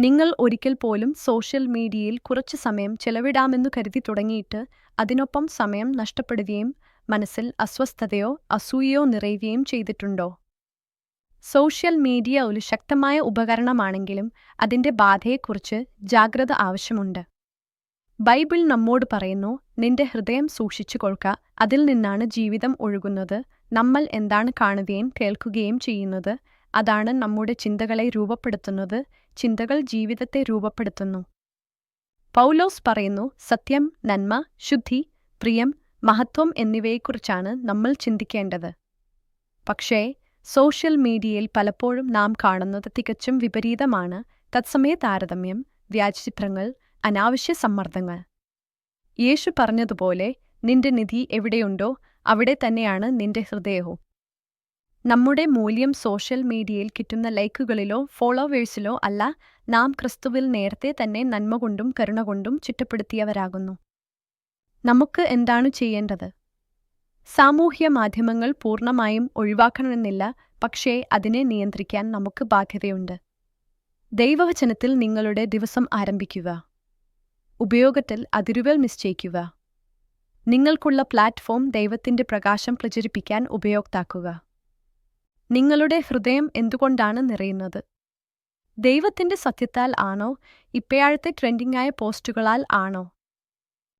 നിങ്ങൾ ഒരിക്കൽ പോലും സോഷ്യൽ മീഡിയയിൽ കുറച്ച് സമയം ചെലവിടാമെന്നു കരുതി തുടങ്ങിയിട്ട് അതിനൊപ്പം സമയം നഷ്ടപ്പെടുകയും മനസ്സിൽ അസ്വസ്ഥതയോ അസൂയയോ നിറയുകയും ചെയ്തിട്ടുണ്ടോ? സോഷ്യൽ മീഡിയ ഒരു ശക്തമായ ഉപകരണമാണെങ്കിലും അതിന്റെ ബാധയെക്കുറിച്ച് ജാഗ്രത ആവശ്യമുണ്ട്. ബൈബിൾ നമ്മോട് പറയുന്നു നിന്റെ ഹൃദയം സൂക്ഷിച്ചു കൊൾക്ക അതിൽ നിന്നാണ് ജീവിതം ഒഴുകുന്നത്. നമ്മൾ എന്താണ് കാണുകയും കേൾക്കുകയും ചെയ്യുന്നത്? അതാണ് നമ്മുടെ ചിന്തകളെ രൂപപ്പെടുത്തുന്നത് ചിന്തകൾ ജീവിതത്തെ രൂപപ്പെടുത്തുന്നു. പൗലോസ് പറയുന്നു സത്യം നന്മ ശുദ്ധി പ്രിയം മഹത്വം എന്നിവയെക്കുറിച്ചാണ് നമ്മൾ ചിന്തിക്കേണ്ടത്. പക്ഷേ സോഷ്യൽ മീഡിയയിൽ പലപ്പോഴും നാം കാണുന്നത് തികച്ചും വിപരീതമാണ്. തത്സമയ താരതമ്യം വ്യാജചിത്രങ്ങൾ അനാവശ്യ സമ്മർദ്ദങ്ങൾ. യേശു പറഞ്ഞതുപോലെ നിന്റെ നിധി എവിടെയുണ്ടോ അവിടെ തന്നെയാണ് നിന്റെ ഹൃദയവും. നമ്മുടെ മൂല്യം സോഷ്യൽ മീഡിയയിൽ കിട്ടുന്ന ലൈക്കുകളിലോ ഫോളോവേഴ്സിലോ അല്ല നാം ക്രിസ്തുവിൽ നേരത്തെ തന്നെ നന്മ കൊണ്ടും കരുണ കൊണ്ടും ചുറ്റപ്പെടുത്തിയവരാകുന്നു. നമുക്ക് എന്താണ് ചെയ്യേണ്ടത്? സാമൂഹ്യ മാധ്യമങ്ങൾ പൂർണമായും ഒഴിവാക്കണമെന്നില്ല പക്ഷേ അതിനെ നിയന്ത്രിക്കാൻ നമുക്ക് ബാധ്യതയുണ്ട്. ദൈവവചനത്തിൽ നിങ്ങളുടെ ദിവസം ആരംഭിക്കുക. ഉപയോഗത്തിൽ അതിരുകൾ നിശ്ചയിക്കുക. നിങ്ങൾക്കുള്ള പ്ലാറ്റ്ഫോം ദൈവത്തിന്റെ പ്രകാശം പ്രചരിപ്പിക്കാൻ ഉപയോക്താക്കുക. നിങ്ങളുടെ ഹൃദയം എന്തുകൊണ്ടാണ് നിറയുന്നത്? ദൈവത്തിന്റെ സത്യത്താൽ ആണോ? ഇപ്പോഴത്തെ ട്രെൻഡിംഗായ പോസ്റ്റുകളാൽ ആണോ?